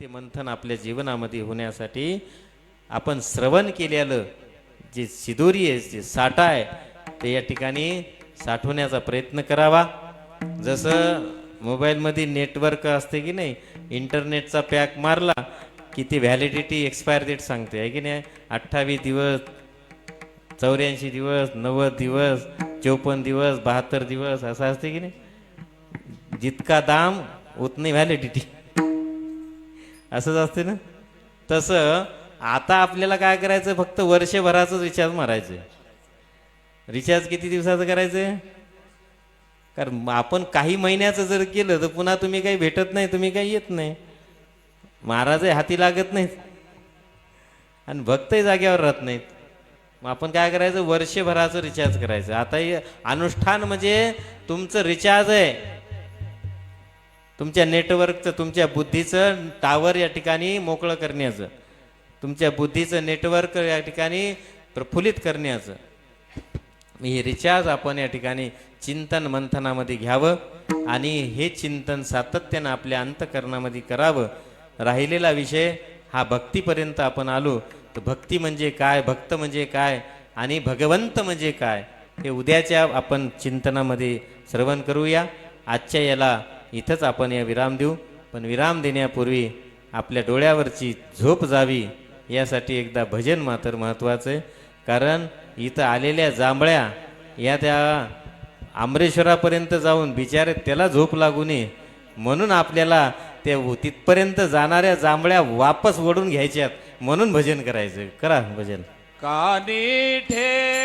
ते मंथन आपल्या जीवनामध्ये होण्यासाठी आपण श्रवण केलेलं जे सिदोरी आहे जे साठा आहे ते या ठिकाणी साठवण्याचा प्रयत्न करावा. जसं मोबाईलमध्ये नेटवर्क असते की नाही इंटरनेटचा पॅक मारला की ती व्हॅलिडिटी एक्सपायर डेट सांगते आहे की नाही? अठ्ठावीस दिवस चौऱ्याऐंशी दिवस नव्वद दिवस चौपन्न दिवस बहात्तर दिवस असं असते की नाही? जितका दाम उतनी व्हॅलिडिटी. असंच असते ना? तसं आता आपल्याला काय करायचं? फक्त वर्षभराचं रिचार्ज मारायचं रिचार्ज किती दिवसाचं करायचं कारण आपण काही महिन्याचं जर केलं तर पुन्हा तुम्ही काही भेटत नाही तुम्ही काही येत नाही. महाराज हाती लागत नाहीत. आणि भक्तही जाग्यावर राहत नाहीत. मग आपण काय करायचं? वर्षभराचं रिचार्ज करायचं. आता अनुष्ठान म्हणजे तुमचं रिचार्ज आहे. तुमच्या नेटवर्कचं तुमच्या बुद्धीचं टावर या ठिकाणी मोकळं करण्याचं. तुमच्या बुद्धीचं नेटवर्क या ठिकाणी प्रफुल्लित करण्याचं. हे रिचार्ज आपण या ठिकाणी चिंतन मंथनामध्ये घ्यावं आणि हे चिंतन सातत्यानं आपल्या अंतकरणामध्ये करावं. राहिलेला विषय हा भक्तीपर्यंत आपण आलो तर भक्ती म्हणजे काय? भक्त म्हणजे काय? आणि भगवंत म्हणजे काय? हे उद्याच्या आपण चिंतनामध्ये श्रवण करूया. आजच्या याला इथंच आपण या विराम देऊ. पण विराम देण्यापूर्वी आपल्या डोळ्यावरची झोप जावी यासाठी एकदा भजन मात्र महत्त्वाचं आहे. कारण इथं आलेल्या जांभळ्या या त्या आमरेश्वरापर्यंत जाऊन बिचारे त्याला झोप लागू नये म्हणून आपल्याला ते तिथपर्यंत जाणाऱ्या जांभळ्या वापस वडून घ्यायच्यात. म्हणून भजन करायचं. करा भजन. कानी ठे